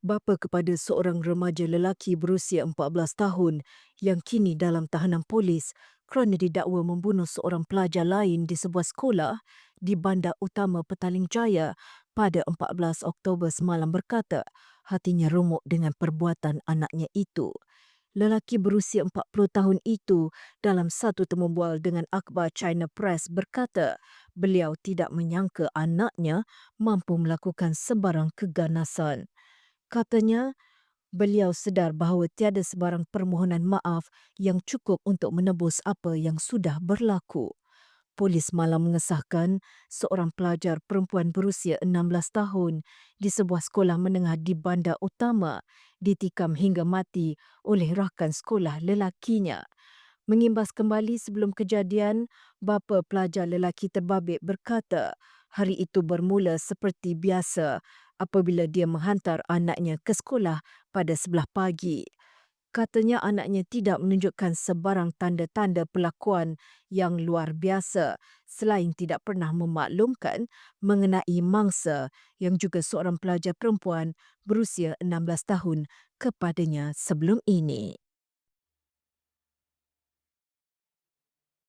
bapa kepada seorang remaja lelaki berusia 14 tahun yang kini dalam tahanan polis kerana didakwa membunuh seorang pelajar lain di sebuah sekolah di Bandar Utama Petaling Jaya pada 14 Oktober semalam berkata hatinya remuk dengan perbuatan anaknya itu. Lelaki berusia 40 tahun itu dalam satu temubual dengan akhbar China Press berkata beliau tidak menyangka anaknya mampu melakukan sebarang keganasan. Katanya, beliau sedar bahawa tiada sebarang permohonan maaf yang cukup untuk menebus apa yang sudah berlaku. Polis malam mengesahkan seorang pelajar perempuan berusia 16 tahun di sebuah sekolah menengah di Bandar Utama ditikam hingga mati oleh rakan sekolah lelakinya. Mengimbas kembali sebelum kejadian, bapa pelajar lelaki terbabit berkata hari itu bermula seperti biasa apabila dia menghantar anaknya ke sekolah pada sebelah pagi. Katanya anaknya tidak menunjukkan sebarang tanda-tanda pelakuan yang luar biasa selain tidak pernah memaklumkan mengenai mangsa yang juga seorang pelajar perempuan berusia 16 tahun kepadanya sebelum ini.